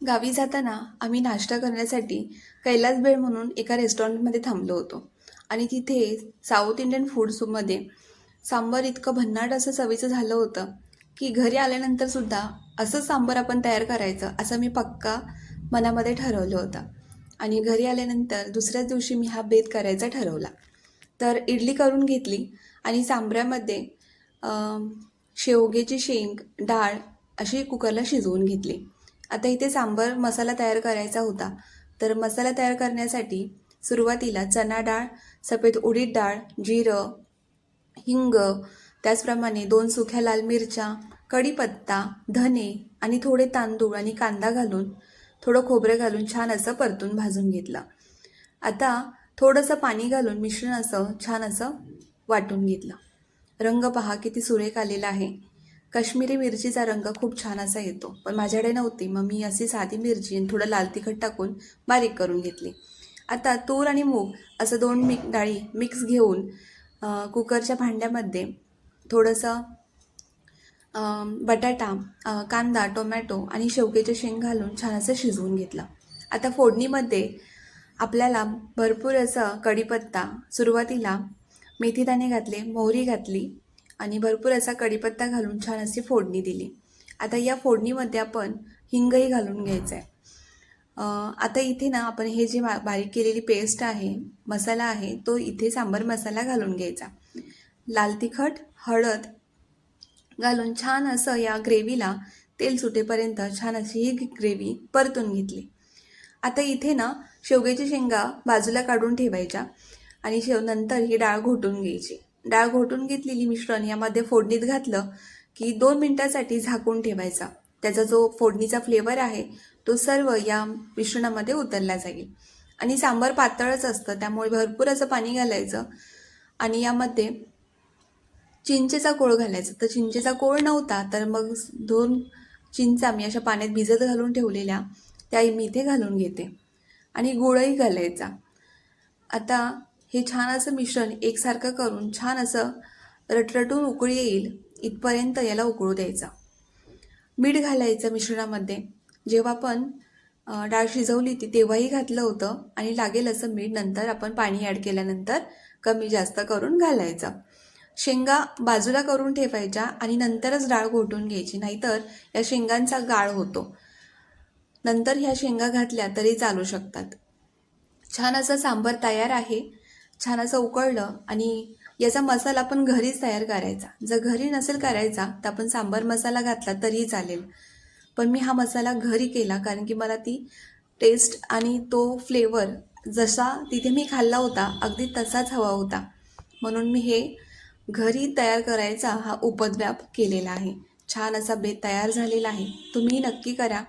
गावी जाताना आम्ही नाश्ता करण्यासाठी कैलास बेळ म्हणून एका रेस्टॉरंटमध्ये थांबलो होतो. आणि तिथे साऊथ इंडियन फूड्समध्ये सांबार इतकं भन्नाट असं चवीचं झालं होतं की घरी आल्यानंतर सुद्धा असं सांबार आपण तयार करायचं असं मी पक्का मनामध्ये ठरवलं होतं. आणि घरी आल्यानंतर दुसऱ्याच दिवशी मी हा बेत करायचा ठरवला. तर इडली करून घेतली आणि सांबऱ्यामध्ये शेवग्याची शेंग डाळ अशी कुकरला शिजवून घेतली. आता इथे सांबर मसाला तयार करायचा होता. तर मसाला तयार करण्यासाठी सुरुवातीला चना डाळ सफेद उडीद डाळ जिरं हिंग त्याचप्रमाणे दोन सुक्या लाल मिरच्या कढीपत्ता धने आणि थोडे तांदूळ आणि कांदा घालून थोडं खोबरं घालून छान असं परतून भाजून घेतलं. आता थोडंसं पाणी घालून मिश्रण असं छान असं वाटून घेतलं. रंग पहा किती सुरेख आलेला आहे. काश्मीरी मिरचीचा रंग खूप छान असा येतो. पण माझ्याकडे नव्हती. मग मी अशी साधी मिरची आणि थोडं लाल तिखट टाकून बारीक करून घेतली. आता तूर आणि मूग असं दोन मिक डाळी मिक्स घेऊन कुकरच्या भांड्यामध्ये थोडंसं बटाटा कांदा टोमॅटो आणि शेवग्याचे शेंग घालून छान असं शिजवून घेतलं. आता फोडणीमध्ये आपल्याला भरपूर असं कढीपत्ता सुरुवातीला मेथीदाणे घातले मोहरी घातली आणि भरपूर असा कढीपत्ता घालून छान अशी फोडणी दिली. आता या फोडणीमध्ये आपण हिंगही घालून घ्यायचं आहे आता इथे ना आपण हे जे बा बारीक केलेली पेस्ट आहे मसाला आहे तो इथे सांबार मसाला घालून घ्यायचा. लाल तिखट हळद घालून छान असं या ग्रेव्हीला तेल सुटेपर्यंत छान अशी ही ग्रेव्ही परतून घेतली. आता इथे ना शेवग्याची शेंगा बाजूला काढून ठेवायच्या आणि शेव नंतर ही डाळ घोटून घ्यायची. डाळ घोटून घेतलेली मिश्रण यामध्ये फोडणीत घातलं की दोन मिनटासाठी झाकून ठेवायचा. त्याचा जो फोडणीचा फ्लेवर आहे तो सर्व या मिश्रणामध्ये उतरला जाईल. आणि सांबार पातळच असतं त्यामुळे भरपूर असं पाणी घालायचं. आणि यामध्ये चिंचेचा कोळ घालायचा. तर चिंचेचा कोळ नव्हता तर मग दोन चिंचा मी अशा पाण्यात भिजत घालून ठेवलेल्या त्याही मी इथे घालून घेते. आणि गुळही घालायचा. आता हे छान असं मिश्रण एकसारखं करून छान असं रटरटून उकळी येईल इथपर्यंत याला उकळू द्यायचा. मीठ घालायचं मिश्रणामध्ये. जेव्हा आपण डाळ शिजवली ती तेव्हाही घातलं होतं आणि लागेल असं मीठ नंतर आपण पाणी ॲड केल्यानंतर कमी जास्त करून घालायचं. शेंगा बाजूला करून ठेवायच्या आणि नंतरच डाळ घोटून घ्यायची नाहीतर या शेंगांचा गाळ होतो. नंतर ह्या शेंगा घातल्या तरी चालू शकतात. छान असं सांबार तयार आहे. छान असं उकळलं आणि याचा मसाला आपण घरीच तयार करायचा. जर घरी नसेल करायचा तर आपण सांबार मसाला घातला तरीही चालेल. पण मी हा मसाला घरी केला कारण की मला ती टेस्ट आणि तो फ्लेवर जसा तिथे मी खाल्ला होता अगदी तसाच हवा होता. म्हणून मी हे घरी तयार करायचा हा उपद्व्याप केलेला आहे. छान असा बेत तयार झालेला आहे. तुम्ही नक्की करा.